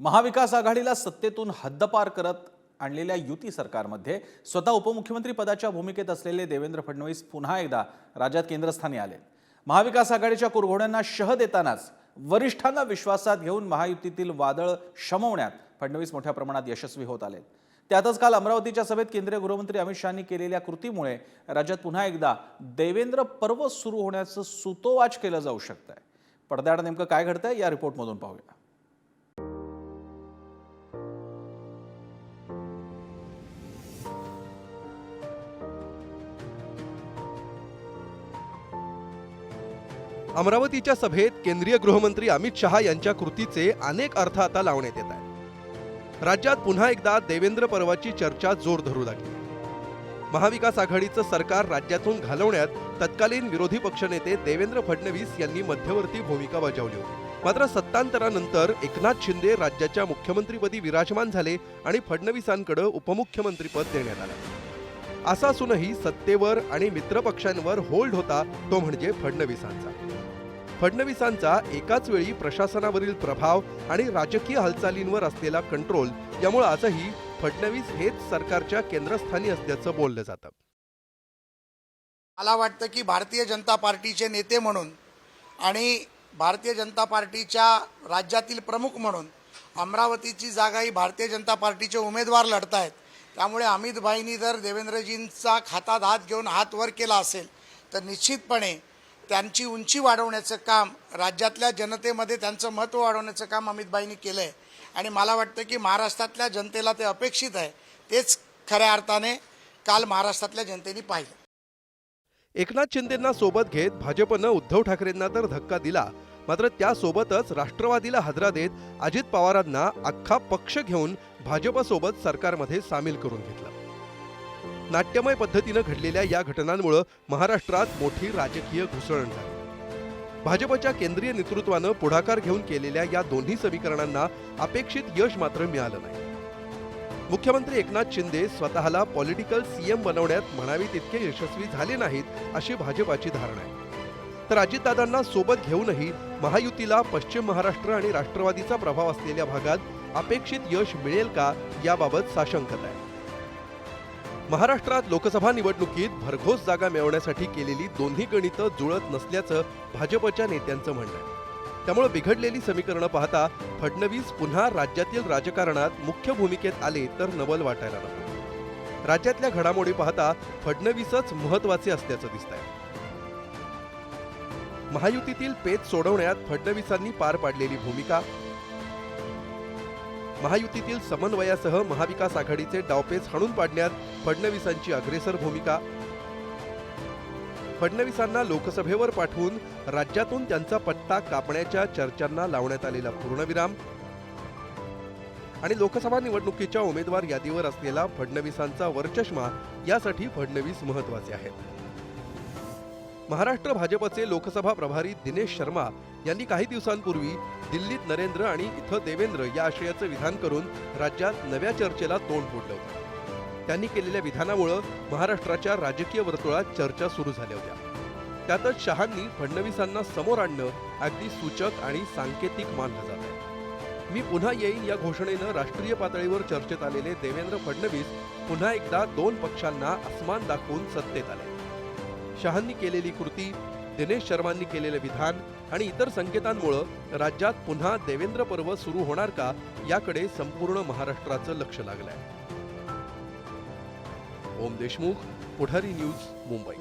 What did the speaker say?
महाविकास आघाडीला सत्तेतून हद्दपार करत आणलेल्या युती सरकारमध्ये स्वतः उपमुख्यमंत्री पदाच्या भूमिकेत असलेले देवेंद्र फडणवीस पुन्हा एकदा राज्यात केंद्रस्थानी आले. महाविकास आघाडीच्या कुरघोड्यांना शह देतानाच वरिष्ठांना विश्वासात घेऊन महायुतीतील वादळ शमवण्यात फडणवीस मोठ्या प्रमाणात यशस्वी होत आले त्यातच काल अमरावतीच्या सभेत केंद्रीय गृहमंत्री अमित शहानी केलेल्या कृतीमुळे राज्यात पुन्हा एकदा देवेंद्र पर्व सुरू होण्याचं सुतोवाच केलं जाऊ शकतंय. पडद्याआड नेमकं काय घडतंय या रिपोर्टमधून पाहूया. अमरावतीच्या सभेत केंद्रीय गृहमंत्री अमित शहा यांच्या कृतीचे अनेक अर्थ आता लावण्यात येत आहेत. राज्यात पुन्हा एकदा देवेंद्र पर्वाची चर्चा जोर धरू लागली. महाविकास आघाडीचं सरकार राज्यातून घालवण्यात तत्कालीन विरोधी पक्षनेते देवेंद्र फडणवीस यांनी मध्यवर्ती भूमिका बजावली होती. मात्र सत्तांतरानंतर एकनाथ शिंदे राज्याच्या मुख्यमंत्रीपदी विराजमान झाले आणि फडणवीसांकडे उपमुख्यमंत्रीपद देण्यात आलं. असा असूनही सत्तेवर आणि मित्रपक्षांवर होल्ड होता तो म्हणजे फडणवीसांचा. फडणवीसांचा एकाच वेळी प्रशासनावरील प्रभाव आणि राजकीय हालचालींवर असलेला कंट्रोल यामुळे आजही फडणवीस हेच सरकारच्या केंद्रस्थानी असल्याचं बोललं जातं. मला वाटतं की भारतीय जनता पार्टीचे नेते म्हणून आणि भारतीय जनता पार्टीच्या राज्यातील प्रमुख म्हणून अमरावतीची जागा ही भारतीय जनता पार्टीचे उमेदवार लढत आहेत त्यामुळे अमित भाईंनी जर देवेंद्रजींचा खातात हात घेऊन हात वर केला असेल तर निश्चितपणे त्यांची उंची वाढवण्याचं काम राज्यातल्या जनतेमध्ये त्यांचं महत्त्व वाढवण्याचं काम अमितबाईंनी केलं आहे आणि मला वाटतं की महाराष्ट्रातल्या जनतेला ते अपेक्षित आहे. तेच खऱ्या अर्थाने काल महाराष्ट्रातल्या जनतेने पाहिलं. एकनाथ शिंदेंना सोबत घेत भाजपनं उद्धव ठाकरेंना तर धक्का दिला. मात्र त्यासोबतच राष्ट्रवादीला हादरा देत अजित पवारांना अख्खा पक्ष घेऊन भाजपसोबत सरकारमध्ये सामील करून घेतलं. नाट्यमय पद्धतीनं घडलेल्या या घटनांमुळं महाराष्ट्रात मोठी राजकीय घुसळण झाली. भाजपच्या केंद्रीय नेतृत्वानं पुढाकार घेऊन केलेल्या या दोन्ही समीकरणांना अपेक्षित यश मात्र मिळालं नाही. मुख्यमंत्री एकनाथ शिंदे स्वतःला पॉलिटिकल सीएम बनवण्यात म्हणावी तितके यशस्वी झाले नाहीत अशी भाजपाची धारणा आहे. तर अजितदादांना सोबत घेऊनही महायुतीला पश्चिम महाराष्ट्र आणि राष्ट्रवादीचा प्रभाव असलेल्या भागात अपेक्षित यश मिळेल का याबाबत साशंकता आहे. महाराष्ट्रात लोकसभा निवडणुकीत भरघोस जागा मिळवण्यासाठी केलेली दोन्ही गणितं जुळत नसल्याचं भाजपच्या नेत्यांचं म्हणणं आहे. त्यामुळे बिघडलेली समीकरणं पाहता फडणवीस पुन्हा राज्यातील राजकारणात मुख्य भूमिकेत आले तर नवल वाटायला नको. राज्यातल्या घडामोडी पाहता फडणवीसच महत्त्वाचे असल्याचं दिसत आहे महायुतीतील पेच सोडवण्यात फडणवीसांनी पार पाडलेली भूमिका महायुतीतील समन्वयासह महाविकास आघाडीचे डावपेच हाणून पाडण्यात फडणवीसांची अग्रेसर भूमिका. फडणवीसांना लोकसभेवर पाठवून राज्यातून त्यांचा पत्ता कापण्याच्या चर्चांना लावण्यात आलेला पूर्णविराम आणि लोकसभा निवडणुकीच्या उमेदवार यादीवर असलेला फडणवीसांचा वरचष्मा यासाठी फडणवीस महत्त्वाचे आहेत. महाराष्ट्र भाजपचे लोकसभा प्रभारी दिनेश शर्मा यांनी काही दिवसांपूर्वी दिल्लीत नरेंद्र आणि इथं देवेंद्र या आशयाचं विधान करून राज्यात नव्या चर्चेला तोंड फोडलं होतं. त्यांनी केलेल्या विधानामुळं महाराष्ट्राच्या राजकीय वर्तुळात चर्चा सुरू झाल्या होत्या. त्यातच शहांनी फडणवीसांना समोर आणणं अगदी सूचक आणि सांकेतिक मानलं जात आहे. मी पुन्हा येईन या घोषणेनं राष्ट्रीय पातळीवर चर्चेत आलेले देवेंद्र फडणवीस पुन्हा एकदा दोन पक्षांना अस्मान दाखवून सत्तेत आले. शहांनी केलेली कृती दिनेश शर्मांनी केलेलं विधान आणि इतर संकेतांमुळं राज्यात पुन्हा देवेंद्र पर्व सुरू होणार का याकडे संपूर्ण महाराष्ट्राचं लक्ष लागलंय. ओम देशमुख पुढारी न्यूज मुंबई.